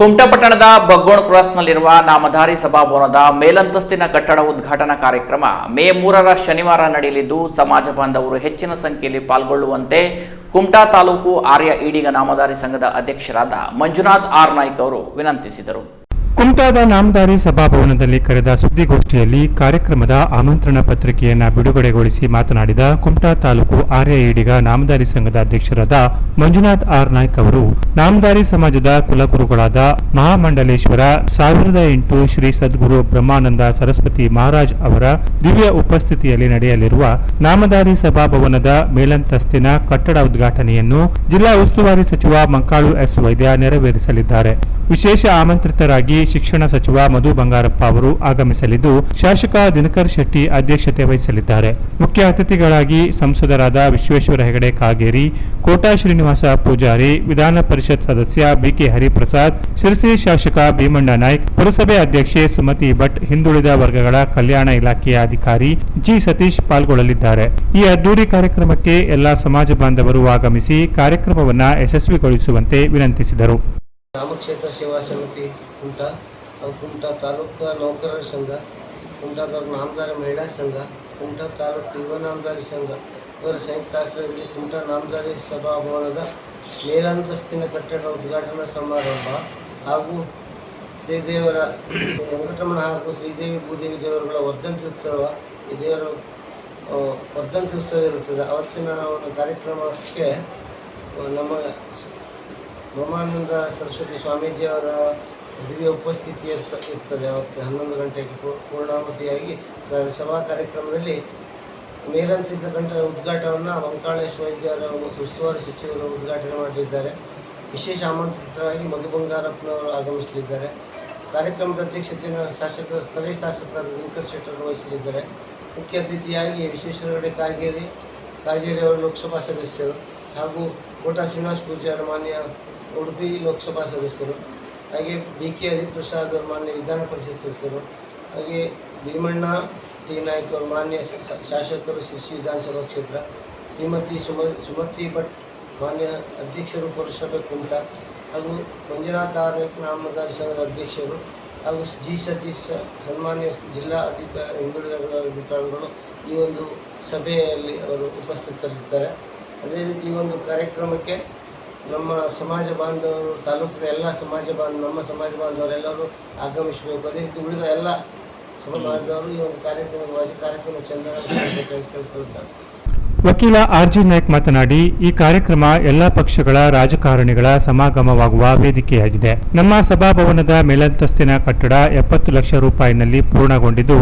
ಕುಮಟಾ ಪಟ್ಟಣದ ಬಗ್ಗೋಣ ಕ್ರಾಸ್ನಲ್ಲಿರುವ ನಾಮಧಾರಿ ಸಭಾಭವನದ ಮೇಲಂತಸ್ತಿನ ಕಟ್ಟಡ ಉದ್ಘಾಟನಾ ಕಾರ್ಯಕ್ರಮ ಮೇ ಮೂರರ ಶನಿವಾರ ನಡೆಯಲಿದ್ದು, ಸಮಾಜ ಬಾಂಧವರು ಹೆಚ್ಚಿನ ಸಂಖ್ಯೆಯಲ್ಲಿ ಪಾಲ್ಗೊಳ್ಳುವಂತೆ ಕುಮಟಾ ತಾಲೂಕು ಆರ್ಯ ಈಡಿಗ ನಾಮಧಾರಿ ಸಂಘದ ಅಧ್ಯಕ್ಷರಾದ ಮಂಜುನಾಥ್ ಆರ್ ನಾಯ್ಕ್ ಅವರು ವಿನಂತಿಸಿದರು. ಕುಮಟಾದ ನಾಮದಾರಿ ಸಭಾಭವನದಲ್ಲಿ ಕರೆದ ಸುದ್ದಿಗೋಷ್ಠಿಯಲ್ಲಿ ಕಾರ್ಯಕ್ರಮದ ಆಮಂತ್ರಣ ಪತ್ರಿಕೆಯನ್ನು ಬಿಡುಗಡೆಗೊಳಿಸಿ ಮಾತನಾಡಿದ ಕುಮಟಾ ತಾಲೂಕು ಆರ್ಯ ಈಡಿಗ ನಾಮದಾರಿ ಸಂಘದ ಅಧ್ಯಕ್ಷರಾದ ಮಂಜುನಾಥ್ ಆರ್ ನಾಯ್ಕ್ ಅವರು, ನಾಮದಾರಿ ಸಮಾಜದ ಕುಲಗುರುಗಳಾದ ಮಹಾಮಂಡಲೇಶ್ವರ, ಸಾವಿರದ ಎಂಟು ಶ್ರೀ ಸದ್ಗುರು ಬ್ರಹ್ಮಾನಂದ ಸರಸ್ವತಿ ಮಹಾರಾಜ್ ಅವರ ದಿವ್ಯ ಉಪಸ್ಥಿತಿಯಲ್ಲಿ ನಡೆಯಲಿರುವ ನಾಮದಾರಿ ಸಭಾಭವನದ ಮೇಲಂತಸ್ತಿನ ಕಟ್ಟಡ ಉದ್ಘಾಟನೆಯನ್ನು ಜಿಲ್ಲಾ ಉಸ್ತುವಾರಿ ಸಚಿವ ಮಂಕಾಳು ಎಸ್ ವೈದ್ಯ ನೆರವೇರಿಸಲಿದ್ದಾರೆ. ವಿಶೇಷ ಆಮಂತ್ರಿತರಾಗಿ ಶಿಕ್ಷಣ ಸಚಿವ ಮಧು ಬಂಗಾರಪ್ಪ ಅವರು ಆಗಮಿಸಲಿದ್ದು, ಶಾಸಕ ದಿನಕರ್ ಶೆಟ್ಟಿ ಅಧ್ಯಕ್ಷತೆ ವಹಿಸಲಿದ್ದಾರೆ. ಮುಖ್ಯ ಅತಿಥಿಗಳಾಗಿ ಸಂಸದರಾದ ವಿಶ್ವೇಶ್ವರ ಹೆಗಡೆ ಕಾಗೇರಿ, ಕೋಟಾ ಶ್ರೀನಿವಾಸ ಪೂಜಾರಿ, ವಿಧಾನ ಪರಿಷತ್ ಸದಸ್ಯ ಬಿಕೆ ಹರಿಪ್ರಸಾದ್ ಶಿರಸಿ ಶಾಸಕ ಭೀಮಣ್ಣ ನಾಯ್ಕ್, ಪುರಸಭೆ ಅಧ್ಯಕ್ಷೆ ಸುಮತಿ ಭಟ್, ಹಿಂದುಳಿದ ವರ್ಗಗಳ ಕಲ್ಯಾಣ ಇಲಾಖೆಯ ಅಧಿಕಾರಿ ಜಿ ಸತೀಶ್ ಪಾಲ್ಗೊಳ್ಳಲಿದ್ದಾರೆ. ಈ ಅದ್ದೂರಿ ಕಾರ್ಯಕ್ರಮಕ್ಕೆ ಎಲ್ಲಾ ಸಮಾಜ ಬಾಂಧವರು ಆಗಮಿಸಿ ಕಾರ್ಯಕ್ರಮವನ್ನು ಯಶಸ್ವಿಗೊಳಿಸುವಂತೆ ವಿನಂತಿಸಿದರು. ರಾಮಕ್ಷೇತ್ರ ಸೇವಾ ಸಮಿತಿ ಕುಂಟ. ಅವು ಕುಂಟ ತಾಲೂಕು ನೌಕರರ ಸಂಘ ಕುಂಟದ ನಾಮದಾರ ಮಹಿಳಾ ಸಂಘ, ಕುಂಟ ತಾಲೂಕು ಯುವ ನಾಮದಾರಿ ಸಂಘ. ಇವರ ಸಂಯುಕ್ತಾಶ್ರಯದಲ್ಲಿ ಕುಂಟ ನಾಮದಾರಿ ಸಭಾಭವನದ ಮೇಲಂತಸ್ತಿನ ಕಟ್ಟಡ ಉದ್ಘಾಟನಾ ಸಮಾರಂಭ ಹಾಗೂ ಶ್ರೀದೇವರ ವೆಂಕಟರಮಣ ಹಾಗೂ ಶ್ರೀದೇವಿ ಭೂದೇವಿ ದೇವರುಗಳ ವರ್ಧಂತಿ ಉತ್ಸವ ಈ ವರ್ಧಂತಿ ಉತ್ಸವ ಇರುತ್ತದೆ. ಅವತ್ತಿನ ಒಂದು ಕಾರ್ಯಕ್ರಮಕ್ಕೆ ನಮ್ಮ ಬ್ರಹ್ಮಾನಂದ ಸರಸ್ವತಿ ಸ್ವಾಮೀಜಿಯವರ ದಿವ್ಯ ಉಪಸ್ಥಿತಿ ಇರ್ತ, ಇರ್ತದೆ. ಅವತ್ತು ಹನ್ನೊಂದು ಗಂಟೆಗೆ ಪೂ- ಪೂರ್ಣಾಹುತಿಯಾಗಿ ಸಭಾ ಕಾರ್ಯಕ್ರಮದಲ್ಲಿ ಮೇಲಂತಿದ್ದ ಗಂಟೆ ಉದ್ಘಾಟನವನ್ನು ವಂಕಾಳೇಶ್ ವೈದ್ಯರ ಉಸ್ತುವಾರಿ ಸಚಿವರು ಉದ್ಘಾಟನೆ ಮಾಡಲಿದ್ದಾರೆ ವಿಶೇಷ ಆಮಂತ್ರಿತರಾಗಿ ಮಧು ಬಂಗಾರಪ್ಪನವರು ಆಗಮಿಸಲಿದ್ದಾರೆ. ಕಾರ್ಯಕ್ರಮದ ಅಧ್ಯಕ್ಷತೆಯನ್ನು ಶಾಸಕ, ಸ್ಥಳೀಯ ಶಾಸಕರಾದ ದಿನಕರ್ ಶೆಟ್ಟರ್ ವಹಿಸಲಿದ್ದಾರೆ. ಮುಖ್ಯ ಅತಿಥಿಯಾಗಿ ವಿಶ್ವೇಶ್ವರಗಡೆ ಕಾಗೇರಿ ಕಾಗೇರಿ ಅವರು ಲೋಕಸಭಾ ಸದಸ್ಯರು ಹಾಗೂ ಕೋಟಾ ಶ್ರೀನಿವಾಸ ಪೂಜಾರಿ ಮಾನ್ಯ ಉಡುಪಿ ಲೋಕಸಭಾ ಸದಸ್ಯರು. ಹಾಗೆ ಡಿ ಕೆ ಹರಿಪ್ರಸಾದ್ ಅವರು ಮಾನ್ಯ ವಿಧಾನ ಪರಿಷತ್ ಸದಸ್ಯರು, ಹಾಗೆ ಭೀಮಣ್ಣ ಟಿ. ನಾಯ್ಕ ಅವರು ಮಾನ್ಯ ಶಾಸಕರು ಶಿಶು ವಿಧಾನಸಭಾ ಕ್ಷೇತ್ರ, ಶ್ರೀಮತಿ ಸುಮ, ಸುಮತಿ ಭಟ್ ಮಾನ್ಯ ಅಧ್ಯಕ್ಷರು ಪುರಸಭೆ ಕುಂಟ ಹಾಗೂ ಮಂಜುನಾಥ ಆರ್ ನಾಮದಾರಿ ಸಂಘದ ಅಧ್ಯಕ್ಷರು, ಹಾಗೂ ಜಿ ಸತೀಶ್ ಸನ್ಮಾನ್ಯ ಜಿಲ್ಲಾ ಅಧಿಕಾರಿ ಹಿಂದುಳಿದ ಅಧಿಕಾರಿಗಳು ಈ ಒಂದು ಸಭೆಯಲ್ಲಿ ಅವರು ಉಪಸ್ಥಿತರಿರ್ತಾರೆ ಅದೇ ರೀತಿ ಈ ಒಂದು ಕಾರ್ಯಕ್ರಮಕ್ಕೆ ನಮ್ಮ ಸಮಾಜ ಬಾಂಧವರು, ತಾಲೂಕಿನ ಎಲ್ಲ ಸಮಾಜ ಬಾಂಧವ ನಮ್ಮ ಸಮಾಜ ಬಾಂಧವರೆಲ್ಲರೂ ಆಗಮಿಸಬೇಕು. ಅದೇ ರೀತಿ ಉಳಿದ ಎಲ್ಲ ಸಮಾಜದವರು ಈ ಒಂದು ಕಾರ್ಯಕ್ರಮವಾಗಿ ಕಾರ್ಯಕ್ರಮ ಚಂದ ಕೇಳ್ಕೊಳ್ತಾರೆ. ವಕೀಲ ಆರ್ಜಿ ನಾಯ್ಕ್ ಮಾತನಾಡಿ, ಈ ಕಾರ್ಯಕ್ರಮ ಎಲ್ಲ ಪಕ್ಷಗಳ ರಾಜಕಾರಣಿಗಳ ಸಮಾಗಮವಾಗುವ ವೇದಿಕೆಯಾಗಿದೆ. ನಮ್ಮ ಸಭಾಭವನದ ಮೇಲಂತಸ್ತಿನ ಕಟ್ಟಡ ಎಪ್ಪತ್ತು ಲಕ್ಷ ರೂಪಾಯಿನಲ್ಲಿ ಪೂರ್ಣಗೊಂಡಿದ್ದು,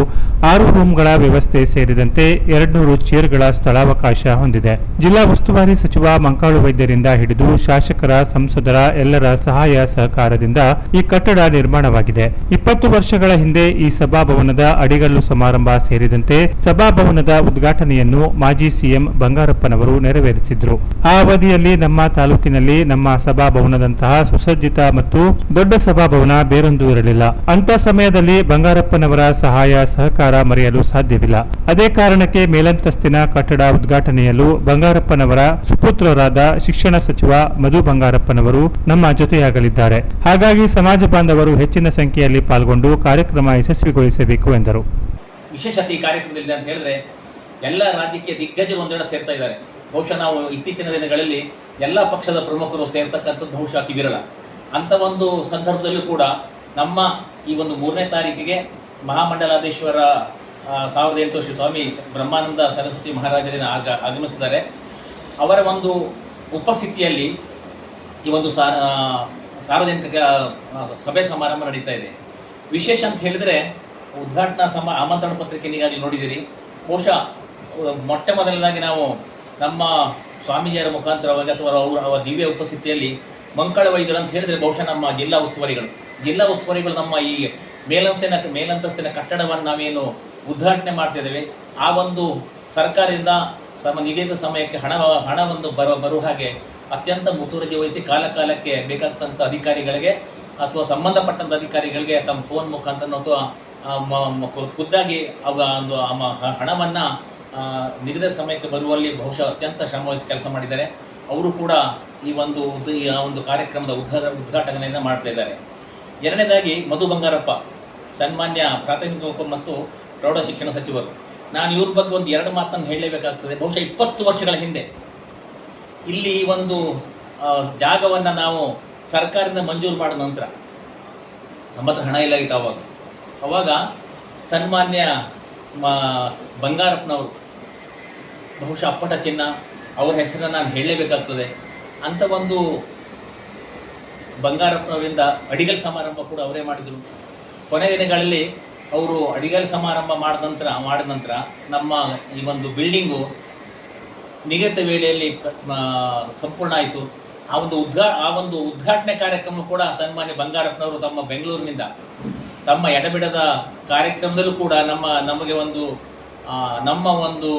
ಆರು ರೂಮ್ಗಳ ವ್ಯವಸ್ಥೆ ಸೇರಿದಂತೆ ಎರಡ್ನೂರು ಚೇರ್ಗಳ ಸ್ಥಳಾವಕಾಶ ಹೊಂದಿದೆ. ಜಿಲ್ಲಾ ಉಸ್ತುವಾರಿ ಸಚಿವ ಮಂಕಾಳು ವೈದ್ಯರಿಂದ ಹಿಡಿದು ಶಾಸಕರ, ಸಂಸದರ ಎಲ್ಲರ ಸಹಾಯ ಸಹಕಾರದಿಂದ ಈ ಕಟ್ಟಡ ನಿರ್ಮಾಣವಾಗಿದೆ. ಇಪ್ಪತ್ತು ವರ್ಷಗಳ ಹಿಂದೆ ಈ ಸಭಾಭವನದ ಅಡಿಗಲ್ಲು ಸಮಾರಂಭ ಸೇರಿದಂತೆ ಸಭಾಭವನದ ಉದ್ಘಾಟನೆಯನ್ನು ಮಾಜಿ ಸಿಎಂ ಬಂಗಾರಪ್ಪನವರು ನೆರವೇರಿಸಿದ್ರು. ಆ ಅವಧಿಯಲ್ಲಿ ನಮ್ಮ ತಾಲೂಕಿನಲ್ಲಿ ನಮ್ಮ ಸಭಾಭವನದಂತಹ ಸುಸಜ್ಜಿತ ಮತ್ತು ದೊಡ್ಡ ಸಭಾಭವನ ಬೇರೊಂದು ಇರಲಿಲ್ಲ. ಅಂತ ಸಮಯದಲ್ಲಿ ಬಂಗಾರಪ್ಪನವರ ಸಹಾಯ, ಸಹಕಾರ ಮರೆಯಲು ಸಾಧ್ಯವಿಲ್ಲ. ಅದೇ ಕಾರಣಕ್ಕೆ ಮೇಲಂತಸ್ತಿನ ಕಟ್ಟಡ ಉದ್ಘಾಟನೆಯಲ್ಲೂ ಬಂಗಾರಪ್ಪನವರ ಸುಪುತ್ರರಾದ ಶಿಕ್ಷಣ ಸಚಿವ ಮಧು ಬಂಗಾರಪ್ಪನವರು ನಮ್ಮ ಜೊತೆಯಾಗಲಿದ್ದಾರೆ. ಹಾಗಾಗಿ ಸಮಾಜ ಬಾಂಧವರು ಹೆಚ್ಚಿನ ಸಂಖ್ಯೆಯಲ್ಲಿ ಪಾಲ್ಗೊಂಡು ಕಾರ್ಯಕ್ರಮ ಯಶಸ್ವಿಗೊಳಿಸಬೇಕು ಎಂದರು. ವಿಶೇಷತೆ ಈ ಕಾರ್ಯಕ್ರಮದಲ್ಲಿ ಅಂತ ಹೇಳಿದ್ರೆ ಎಲ್ಲ ರಾಜಕೀಯ ದಿಗ್ಗಜರು ಒಂದೆಡೆ ಸೇರ್ತಾ ಇದ್ದಾರೆ. ಬಹುಶಃ ನಾವು ಇತ್ತೀಚಿನ ದಿನಗಳಲ್ಲಿ ಎಲ್ಲ ಪಕ್ಷದ ಪ್ರಮುಖರು ಸೇರ್ತಕ್ಕಂಥದ್ದು ಬಹುಶಃ ಅತಿ ವಿರಳ ಅಂಥ ಒಂದು ಸಂದರ್ಭದಲ್ಲೂ ಕೂಡ ನಮ್ಮ ಈ ಒಂದು ಮೂರನೇ ತಾರೀಕಿಗೆ ಮಹಾಮಂಡಲಾದೇಶ್ವರ ಸಾವಿರದ ಎಂಟು ಶ್ರೀ ಸ್ವಾಮಿ ಬ್ರಹ್ಮಾನಂದ ಸರಸ್ವತಿ ಮಹಾರಾಜರನ್ನ ಆಗ, ಆಗಮಿಸಿದ್ದಾರೆ. ಅವರ ಒಂದು ಉಪಸ್ಥಿತಿಯಲ್ಲಿ ಈ ಒಂದು ಸಾರ್ವಜನಿಕ ಸಭೆ ಸಮಾರಂಭ ನಡೀತಾ ಇದೆ. ವಿಶೇಷ ಅಂತ ಹೇಳಿದರೆ ಉದ್ಘಾಟನಾ ಸಮ, ಆಮಂತ್ರಣ ಪತ್ರಿಕೆ ಈಗಾಗಲೇ ನೋಡಿದ್ದೀರಿ. ಬಹುಶಃ ಮೊಟ್ಟ ಮೊದಲನಾಗಿ ನಾವು ನಮ್ಮ ಸ್ವಾಮೀಜಿಯರ ಮುಖಾಂತರವಾಗಿ ಅಥವಾ ಅವರ ಅವರ ದಿವ್ಯ ಉಪಸ್ಥಿತಿಯಲ್ಲಿ ಮಂಕಳ ವೈದ್ಯರು ಅಂತ ಹೇಳಿದರೆ ಬಹುಶಃ ನಮ್ಮ ಜಿಲ್ಲಾ ಉಸ್ತುವಾರಿಗಳು. ಜಿಲ್ಲಾ ಉಸ್ತುವಾರಿಗಳು ನಮ್ಮ ಈ ಮೇಲಂತಿನ ಮೇಲಂತಸ್ತಿನ ಕಟ್ಟಡವನ್ನು ನಾವೇನು ಉದ್ಘಾಟನೆ ಮಾಡ್ತಿದ್ದೇವೆ ಆ ಒಂದು ಸರ್ಕಾರದಿಂದ ಸಮ, ನಿಗದಿತ ಸಮಯಕ್ಕೆ ಹಣ, ಹಣವನ್ನು ಬರುವ ಬರುವ ಹಾಗೆ ಅತ್ಯಂತ ಮುತುವರ್ಜಿ ವಹಿಸಿ ಕಾಲ ಕಾಲಕ್ಕೆ ಬೇಕಾದಂಥ ಅಧಿಕಾರಿಗಳಿಗೆ ಅಥವಾ ಸಂಬಂಧಪಟ್ಟಂಥ ಅಧಿಕಾರಿಗಳಿಗೆ ತಮ್ಮ ಫೋನ್ ಮುಖಾಂತರ ಅಥವಾ ಖುದ್ದಾಗಿ ಅವ ಒಂದು ಹಣವನ್ನು ನಿಗದಿತ ಸಮಯಕ್ಕೆ ಬರುವಲ್ಲಿ ಬಹುಶಃ ಅತ್ಯಂತ ಶ್ರಮವಹಿಸಿ ಕೆಲಸ ಮಾಡಿದ್ದಾರೆ. ಅವರು ಕೂಡ ಈ ಒಂದು ಈ ಒಂದು ಕಾರ್ಯಕ್ರಮದ ಉದ್ಘಾಟ ಉದ್ಘಾಟನೆಯನ್ನು ಮಾಡ್ತಾ ಇದ್ದಾರೆ. ಎರಡನೇದಾಗಿ ಮಧು ಬಂಗಾರಪ್ಪ ಸನ್ಮಾನ್ಯ ಪ್ರಾಥಮಿಕ ಮತ್ತು ಪ್ರೌಢ ಶಿಕ್ಷಣ ಸಚಿವರು. ನಾನು ಇವ್ರ ಬಗ್ಗೆ ಒಂದು ಎರಡು ಮಾತನ್ನು ಹೇಳಲೇಬೇಕಾಗ್ತದೆ. ಬಹುಶಃ ಇಪ್ಪತ್ತು ವರ್ಷಗಳ ಹಿಂದೆ ಇಲ್ಲಿ ಒಂದು ಆ, ಜಾಗವನ್ನು ನಾವು ಸರ್ಕಾರದಿಂದ ಮಂಜೂರು ಮಾಡಿದ ನಂತರ ನಮ್ಮ ಹಣ ಇಲ್ಲ ಇತ್ತು ಅವಾಗ. ಅವಾಗ ಸನ್ಮಾನ್ಯ ಮ ಬಂಗಾರಪ್ಪನವರು. ಬಹುಶಃ ಅಪ್ಪಟ ಚಿನ್ನ, ಅವರ ಹೆಸರನ್ನು ನಾನು ಹೇಳಲೇಬೇಕಾಗ್ತದೆ ಅಂಥ ಒಂದು ಬಂಗಾರಪ್ಪನವರಿಂದ ಅಡಿಗಲ್ ಸಮಾರಂಭ ಕೂಡ ಅವರೇ ಮಾಡಿದರು. ಕೊನೆ ದಿನಗಳಲ್ಲಿ ಅವರು ಅಡಿಗಲ್ ಸಮಾರಂಭ ಮಾಡಿದ ನಂತರ ಮಾಡಿದ ನಂತರ ನಮ್ಮ ಈ ಒಂದು ಬಿಲ್ಡಿಂಗು ನಿಗದಿತ ವೇಳೆಯಲ್ಲಿ ಸಂಪೂರ್ಣ ಆಯಿತು. ಆ ಒಂದು ಉದ್ಘಾ, ಆ ಒಂದು ಉದ್ಘಾಟನೆ ಕಾರ್ಯಕ್ರಮ ಕೂಡ ಸನ್ಮಾನ್ಯ ಬಂಗಾರಪ್ಪನವರು ತಮ್ಮ ಬೆಂಗಳೂರಿನಿಂದ ತಮ್ಮ ಎಡಬಿಡದ ಕಾರ್ಯಕ್ರಮದಲ್ಲೂ ಕೂಡ ನಮ್ಮ, ನಮಗೆ ಒಂದು ನಮ್ಮ ಒಂದು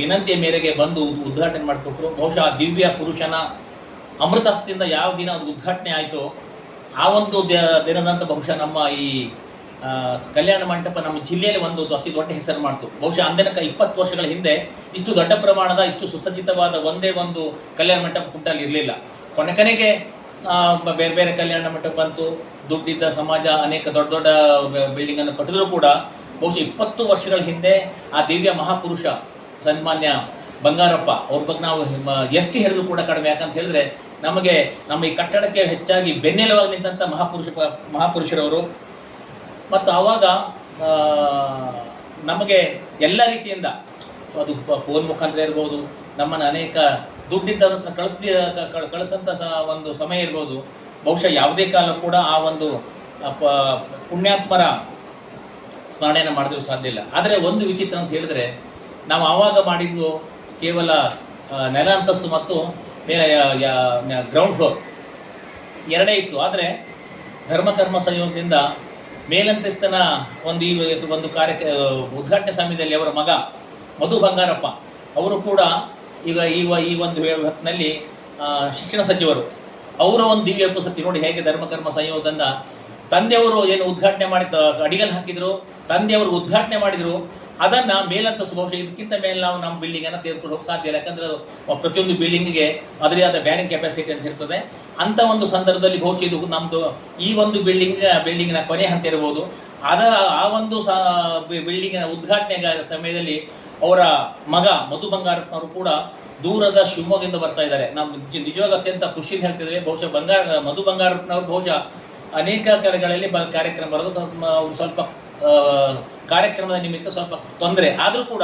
ವಿನಂತಿಯ ಮೇರೆಗೆ ಬಂದು ಉದ್ಘಾಟನೆ ಮಾಡಿಕೊಟ್ರು. ಬಹುಶಃ ದಿವ್ಯ ಪುರುಷನ ಅಮೃತಹಸ್ತದಿಂದ ಯಾವ ದಿನ ಉದ್ಘಾಟನೆ ಆಯಿತು, ಆ ಒಂದು ದಿನದಂತ ಬಹುಶಃ ನಮ್ಮ ಈ ಕಲ್ಯಾಣ ಮಂಟಪ ನಮ್ಮ ಜಿಲ್ಲೆಯಲ್ಲಿ ಒಂದು ಅತಿ ದೊಡ್ಡ ಹೆಸರು ಮಾಡ್ತು. ಬಹುಶಃ ಅಂದಿನ ಇಪ್ಪತ್ತು ವರ್ಷಗಳ ಹಿಂದೆ ಇಷ್ಟು ದೊಡ್ಡ ಪ್ರಮಾಣದ, ಇಷ್ಟು ಸುಸಜ್ಜಿತವಾದ ಒಂದೇ ಒಂದು ಕಲ್ಯಾಣ ಮಂಟಪ ಕುಟ್ಟಲ್ಲಿ ಇರಲಿಲ್ಲ. ಕೊನೆ ಕೊನೆಗೆ ಬೇರೆ ಬೇರೆ ಕಲ್ಯಾಣ ಮಂಟಪ ಬಂತು ದುಡ್ಡಿದ್ದ ಸಮಾಜ ಅನೇಕ ದೊಡ್ಡ ದೊಡ್ಡ ಬಿಲ್ಡಿಂಗ್ ಅನ್ನು ಕಟ್ಟಿದ್ರು ಕೂಡ ಬಹುಶಃ ಇಪ್ಪತ್ತು ವರ್ಷಗಳ ಹಿಂದೆ ಆ ದಿವ್ಯ ಮಹಾಪುರುಷ ಸನ್ಮಾನ್ಯ ಬಂಗಾರಪ್ಪ, ಅವ್ರ ಬಗ್ಗೆ ನಾವು ಎಷ್ಟು ಹೇಳಿದ್ರು ಕೂಡ ಕಡಿಮೆ. ಯಾಕಂತ ಹೇಳಿದ್ರೆ ನಮಗೆ ನಮ್ಮ ಈ ಕಟ್ಟಡಕ್ಕೆ ಹೆಚ್ಚಾಗಿ ಬೆನ್ನೆಲುವಾಗಿ ನಿಂತಹ ಮಹಾಪುರುಷ, ಮಹಾಪುರುಷರವರು. ಮತ್ತು ಆವಾಗ ನಮಗೆ ಎಲ್ಲ ರೀತಿಯಿಂದ, ಅದು ಫೋನ್ ಮುಖಾಂತರ ಇರ್ಬೋದು, ನಮ್ಮನ್ನು ಅನೇಕ ದುಡ್ಡಿದ್ದವ್ರ ಹತ್ರ ಕಳಿಸ್ದಿ ಕ- ಕಳಿಸಂತ ಒಂದು ಸಮಯ ಇರ್ಬೋದು. ಬಹುಶಃ ಯಾವುದೇ ಕಾಲ ಕೂಡ ಆ ಒಂದು ಪುಣ್ಯಾತ್ಮರ ಸ್ಮರಣೆಯನ್ನು ಮಾಡಿದ್ರು ಸಾಧ್ಯ ಇಲ್ಲ. ಆದರೆ ಒಂದು ವಿಚಿತ್ರ ಅಂತ ಹೇಳಿದ್ರೆ, ನಾವು ಆವಾಗ ಮಾಡಿದ್ದು ಕೇವಲ ನೆಲ ಅಂತಸ್ತು ಮತ್ತು ಗ್ರೌಂಡ್ ಫ್ಲೋರ್ ಎರಡೇ ಇತ್ತು. ಆದರೆ ಧರ್ಮಕರ್ಮ ಸಂಯೋಗದಿಂದ ಮೇಲಂತಸ್ತನ ಒಂದು ಈ ಒಂದು ಕಾರ್ಯ ಉದ್ಘಾಟನೆ ಸಮಯದಲ್ಲಿ ಅವರ ಮಗ ಮಧು ಬಂಗಾರಪ್ಪ, ಅವರು ಕೂಡ ಈಗ ಈ ವ- ಈ ಒಂದು ಹೊತ್ತಿನಲ್ಲಿ ಶಿಕ್ಷಣ ಸಚಿವರು, ಅವರ ಒಂದು ದಿವ್ಯ ಪುಸ್ತಕ ನೋಡಿ ಹೇಗೆ ಧರ್ಮಕರ್ಮ ಸಂಯೋಗದಿಂದ ತಂದೆಯವರು ಏನು ಉದ್ಘಾಟನೆ ಮಾಡಿದ ಅಡಿಗಲ್ಲಿ ಹಾಕಿದ್ರು, ತಂದೆಯವರು ಉದ್ಘಾಟನೆ ಮಾಡಿದರು, ಅದನ್ನು ಮೇಲಂತ ಬಹುಶಃ ಇದಕ್ಕಿಂತ ಮೇಲೆ ನಾವು ನಮ್ಮ ಬಿಲ್ಡಿಂಗನ್ನು ತೆಗೆದುಕೊಂಡು ಹೋಗಿ ಸಾಧ್ಯ ಇಲ್ಲ. ಯಾಕಂದರೆ ಪ್ರತಿಯೊಂದು ಬಿಲ್ಡಿಂಗ್ಗೆ ಅದರೇ ಆದ ಬ್ಯಾರಿಂಗ್ ಕೆಪಾಸಿಟಿ ಅಂತ ಇರ್ತದೆ. ಅಂತ ಒಂದು ಸಂದರ್ಭದಲ್ಲಿ ಬಹುಶಃ ಇದು ನಮ್ಮದು ಈ ಒಂದು ಬಿಲ್ಡಿಂಗ್ ಬಿಲ್ಡಿಂಗಿನ ಕೊನೆ ಹಂತ ಇರ್ಬೋದು. ಅದರ ಆ ಒಂದು ಸ ಬಿಲ್ಡಿಂಗಿನ ಉದ್ಘಾಟನೆ ಸಮಯದಲ್ಲಿ ಅವರ ಮಗ ಮಧು ಬಂಗಾರಪ್ಪನವರು ಕೂಡ ದೂರದ ಶಿವಮೊಗ್ಗದಿಂದ ಬರ್ತಾ ಇದ್ದಾರೆ. ನಾವು ನಿಜ- ನಿಜವಾಗ ಅತ್ಯಂತ ಖುಷಿಯಿಂದ ಹೇಳ್ತಿದ್ದೇವೆ ಬಹುಶಃ ಬಂಗಾರ ಮಧು ಬಂಗಾರಪ್ಪನವರು ಬಹುಶಃ ಅನೇಕ ಕಡೆಗಳಲ್ಲಿ ಬ ಕಾರ್ಯಕ್ರಮ ಬರೋದು. ಅವರು ಸ್ವಲ್ಪ ಕಾರ್ಯಕ್ರಮದ ನಿಮಿತ್ತ ಸ್ವಲ್ಪ ತೊಂದರೆ. ಆದರೂ ಕೂಡ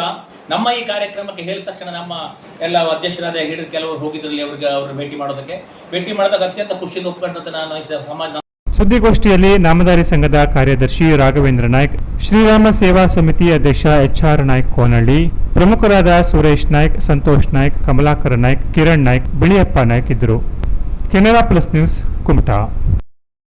ನಮ್ಮ ಈ ಕಾರ್ಯಕ್ರಮಕ್ಕೆ ಹೇಳಿದ ತಕ್ಷಣ ನಮ್ಮ ಎಲ್ಲ ಅಧ್ಯಕ್ಷರಾದ ಹಿಡಿದ ಕೆಲವರು ಹೋಗಿದ್ರಲ್ಲಿ ಅವ್ರಿಗೆ ಅವ್ರು ಭೇಟಿ ಮಾಡೋದಕ್ಕೆ. ಭೇಟಿ ಮಾಡಿದಾಗ ಅತ್ಯಂತ ಖುಷಿಯಿಂದ ಒಪ್ಕೊಂಡಂತ ನಾನು ಸಮಾಜ ಸುದ್ದಿಗೋಷ್ಠಿಯಲ್ಲಿ ನಾಮದಾರಿ ಸಂಘದ ಕಾರ್ಯದರ್ಶಿ ರಾಘವೇಂದ್ರ ನಾಯ್ಕ್, ಶ್ರೀರಾಮ ಸೇವಾ ಸಮಿತಿ ಅಧ್ಯಕ್ಷ ಎಚ್ ಆರ್ ನಾಯ್ಕ್ ಕೋನಹಳ್ಳಿ ಪ್ರಮುಖರಾದ ಸುರೇಶ್ ನಾಯ್ಕ್, ಸಂತೋಷ್ ನಾಯ್ಕ್, ಕಮಲಾಕರ ನಾಯ್ಕ್, ಕಿರಣ್ ನಾಯ್ಕ್, ಬಿಳಿಯಪ್ಪ ನಾಯ್ಕ್ ಇದ್ದರು. Canara plus news Kumta.